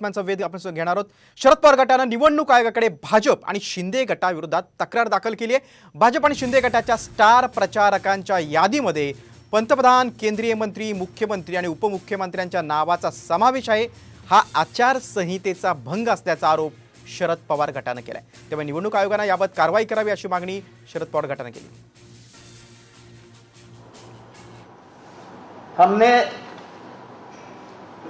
बातम्यांचा वेध आपण घेणार आहोत. शरद पवार गटानं निवडणूक आयोगाकडे भाजप आणि शिंदे गटाविरोधात तक्रार दाखल केली आहे. भाजप आणि शिंदे गटाच्या स्टार प्रचारकांच्या यादीमध्ये पंतप्रधान केंद्रीय मंत्री मुख्यमंत्री आणि उपमुख्यमंत्र्यांच्या नावाचा समावेश आहे. हा आचारसंहितेचा भंग असल्याचा आरोप शरद पवार गटानं केला आहे त्यामुळे निवडणूक आयोगानं याबाबत कारवाई करावी अशी मागणी शरद पवार गटानं केली. हमने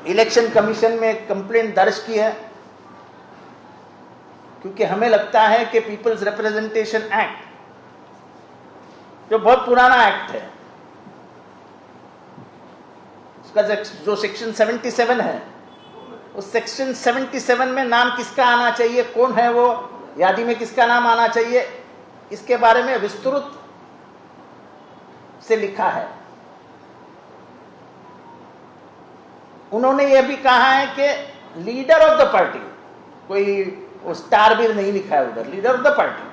इलेक्शन कमीशन में एक कंप्लेंट दर्ज की है, क्योंकि हमें लगता है कि पीपल्स रिप्रेजेंटेशन एक्ट, जो बहुत पुराना एक्ट है, उसका जो सेक्शन 77 है, उस सेक्शन 77 में नाम किसका आना चाहिए, कौन है वो, यादी में किसका नाम आना चाहिए, इसके बारे में विस्तृत से लिखा है। उन्होंने यह भी कहा है कि लीडर ऑफ़ द पार्टी कोई स्टार भी नहीं लिखा है उधर leader of the party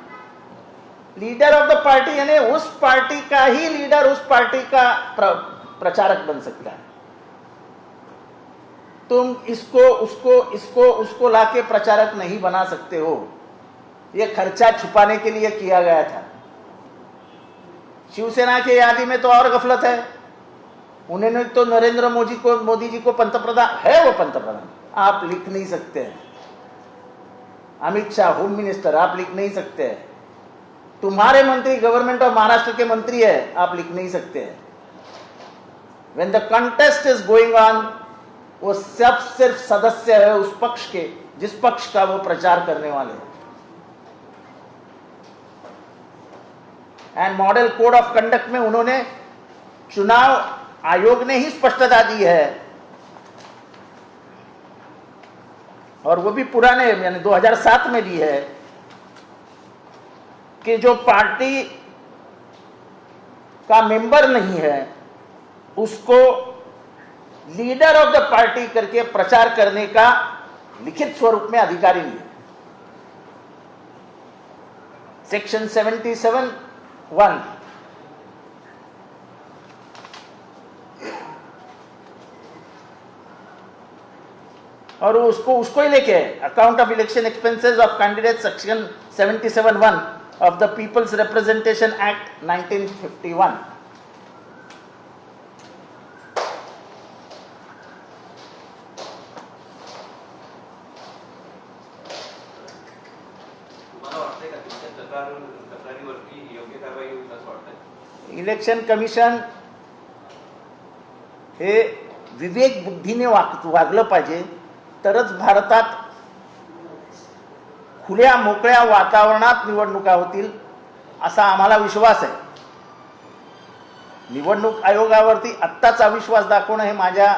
leader of the party यानी उस पार्टी का ही लीडर उस पार्टी का प्र, प्रचारक बन सकता है। तुम इसको उसको इसको उसको लाके प्रचारक नहीं बना सकते हो। यह खर्चा छुपाने के लिए किया गया था। शिवसेना की यादी में तो और गफलत है। उन्होंने तो नरेंद्र मोदी को, मोदी जी को पंतप्रधान, है वो पंतप्रधान? आप लिख नहीं सकते हैं। अमित शाह, होम मिनिस्टर, आप लिख नहीं सकते हैं। तुम्हारे मंत्री, गवर्नमेंट ऑफ़ महाराष्ट्र के मंत्री है, आप लिख नहीं सकते हैं। When the contest is going on वो सब सिर्फ़ सदस्य है उस पक्ष के, जिस पक्ष का वो प्रचार करने वाले and model code of conduct में उन्होंने चुनाव आयोग ने ही स्पष्टता दी है। और वो भी पुराने, यानी 2007 में दी है कि जो पार्टी का मेंबर नहीं है, उसको लीडर ऑफ़ द पार्टी करके प्रचार करने का लिखित स्वरूप में अधिकारी नहीं सेक्शन 77 वन और उसको उसको ही लेके account of election expenses of candidate section 77 one of the people's representation act 1951 तुम्हाला वाटतंय का तुमच्या तक्रार तक्रारीवरती योग्य कारवाई होईल असं वाटतंय? इलेक्शन कमिशन हे विवेक बुद्धीने वाग वागलं पाहिजे. तरच भारतात खुल्या मोकळ्या वातावरणात निवडणुका होतील असा आम्हाला विश्वास आहे. निवडणूक आयोगावरती आत्ताच अविश्वास दाखवणं हे माझ्या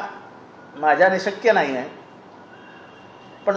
माझ्याने शक्य नाही आहे.